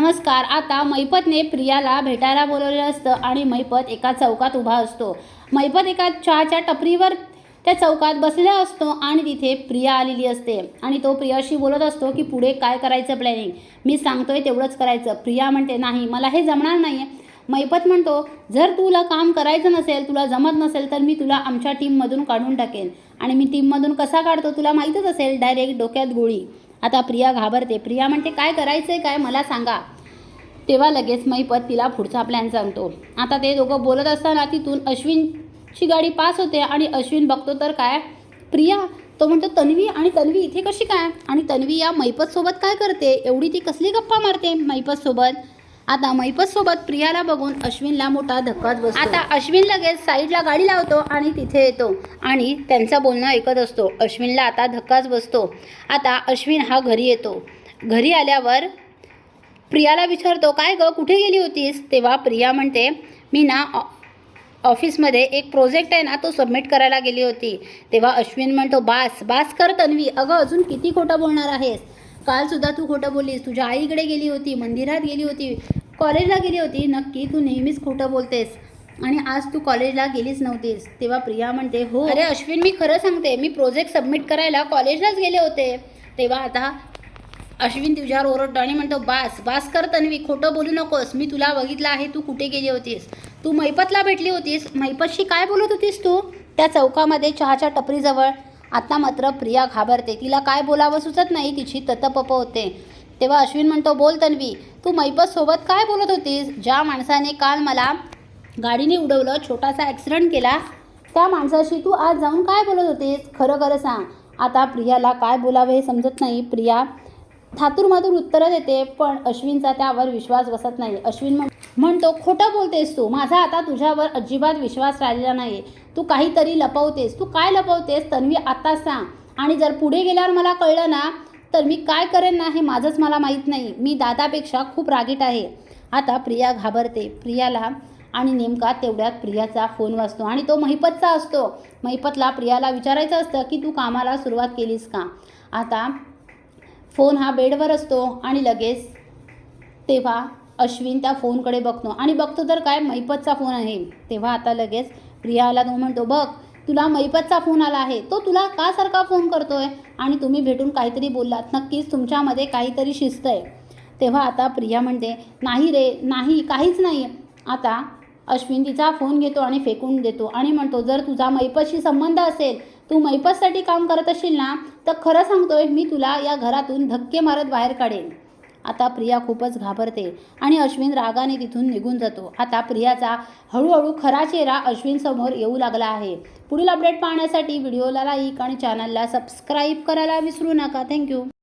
नमस्कार आता मैपतने प्रियाला भेटायला बोलवलेलं असतं आणि मैपत एका चौकात उभा असतो. मैपत एका चहाच्या टपरीवर त्या चौकात बसलेला असतो आणि तिथे प्रिया आलेली असते. आणि तो प्रियाशी बोलत असतो की पुढे काय करायचं प्लॅनिंग मी सांगतोय तेवढंच करायचं. प्रिया म्हणते नाही मला हे जमणार नाही आहे मैपत म्हणतो जर तुला काम करायचं नसेल तुला जमत नसेल तर मी तुला आमच्या टीममधून काढून टाकेन. आणि मी टीममधून कसा काढतो तुला माहीतच असेल? डायरेक्ट डोक्यात गोळी. आता प्रिया घाबरते. प्रिया म्हणते काय करायचं आहे काय? मला सांगा. तेव्हा लगेच मैपत तिला पुढचा प्लॅन सांगतो. आता ते दोघं बोलत असताना तिथून अश्विनची गाडी पास होते आणि अश्विन बघतो तर काय? प्रिया तो म्हणतो तन्वी आणि तन्वी इथे कशी काय? आणि तन्वी या मैपतसोबत काय करते? एवढी ती कसली गप्पा मारते मैपतसोबत आता मैपतसोबत प्रियाला बघून अश्विनला मोठा धक्काच बसतो. आता अश्विन लगेच साईडला गाडी लावतो आणि तिथे येतो. आणि त्यांचं बोलणं ऐकत असतो. अश्विनला आता धक्काच बसतो. आता अश्विन हा घरी येतो. घरी आल्यावर प्रियाला विचारतो काय ग कुठे गेली होतीस? तेव्हा प्रिया म्हणते मी ना ऑ- ऑफिसमध्ये एक प्रोजेक्ट आहे ना तो सबमिट करायला गेली होती. तेव्हा अश्विन म्हणतो बास बास कर तन्वी. अगं अजून किती खोटं बोलणार आहेस? कालसुद्धा तू खोटं बोललीस. तुझ्या आईकडे गेली होती मंदिरात गेली होती कॉलेजला गेली होती. नक्की तू नेहमीच खोटं बोलतेस. आणि आज तू कॉलेजला गेलीच नव्हतीस. तेव्हा प्रिया म्हणते हो. अरे अश्विन मी खरं सांगते मी प्रोजेक्ट सबमिट करायला कॉलेजलाच गेले होते. तेव्हा आता अश्विन तुझ्यावर ओरडतो आणि म्हणतो बास बास कर तन्वी खोटं बोलू नकोस. मी तुला बघितलं आहे तू कुठे गेली होतीस? तू मैपतला भेटली होतीस. मैपतशी काय बोलत होतीस तू? त्या चौकामध्ये चहाच्या टपरीजवळ आता मात्र प्रिया घाबरते. तिला काय बोलावं सुचत नाही तिची ततपप होते. तेव्हा अश्विन म्हणतो बोल तन्वी तू मैपतसोबत काय बोलत होतीस? ज्या माणसाने काल मला गाडीने उडवलं छोटासा ॲक्सिडेंट केला त्या माणसाशी तू आज जाऊन काय बोलत होतीस? खरं खरं सांग. आता प्रियाला काय बोलावे हे समजत नाही. प्रिया थातूरमातूर उत्तरं देते पण अश्विनचा त्यावर विश्वास बसत नाही. अश्विन म्हणतो खोटं बोलतेस तू. माझा आता तुझ्यावर अजिबात विश्वास राहिलेला नाही तू काहीतरी लपवतेस. तू काय लपवतेस तन्वी आता सांग. आणि जर पुढे गेल्यावर मला कळलं ना तर मी काय करेन ना हे माझंच मला माहीत नाही. मी दादापेक्षा खूप रागीट आहे. आता प्रिया घाबरते. प्रियाला आणि नेमका तेवढ्यात प्रियाचा फोन वाजतो आणि तो महिपतचा असतो. महिपतला प्रियाला विचारायचं असतं की तू कामाला सुरुवात केलीस का? आता फोन हा बेडवर असतो आणि लगेच तेव्हा अश्विन त्या फोनकडे बघतो. आणि बघतो तर काय महिपतचा फोन आहे. तेव्हा आता लगेच प्रियाला तो म्हणतो बघ तुला मैपतचा फोन आला आहे. तो तुला का सारखा फोन करतोय आणि तुम्ही भेटून काहीतरी बोललात. नक्कीच तुमच्यामध्ये काहीतरी शिस्त आहे तेव्हा आता प्रिया म्हणते नाही रे नाही काहीच नाही आता अश्विन तिचा फोन घेतो आणि फेकून देतो आणि म्हणतो जर तुझा मैपतशी संबंध असेल तू मैपतसाठी काम करत असशील ना तर खरं सांगतोय मी तुला या घरातून धक्के मारत बाहेर काढेन. आता प्रिया खूपच घाबरते आणि अश्विन रागाने तिथून निघून जातो. आता प्रियाचा हळूहळू खरा चेहरा अश्विन समोर येऊ लागला आहे. पुढील अपडेट पाहण्यासाठी व्हिडिओला लाईक आणि चॅनलला सबस्क्राईब करायला विसरू नका. थँक्यू